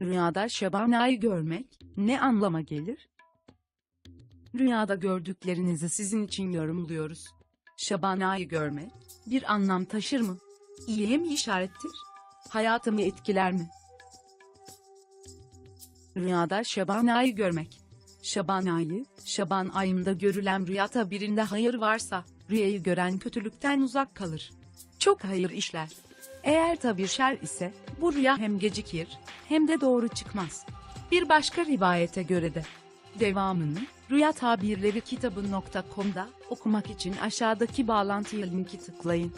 Rüyada Şabana'yı görmek ne anlama gelir? Rüyada gördüklerinizi sizin için yorumluyoruz. Şabana'yı görmek bir anlam taşır mı? İyiye mi işarettir? Hayatımı etkiler mi? Rüyada Şabana'yı görmek. Şaban ayı, Şaban ayında görülen rüya tabirinde hayır varsa, rüyayı gören kötülükten uzak kalır. Çok hayır işler. Eğer tabir şer ise, bu rüya hem gecikir, hem de doğru çıkmaz. Bir başka rivayete göre de, devamını, Rüya Tabirleri kitabı.com'da okumak için aşağıdaki bağlantıya linki tıklayın.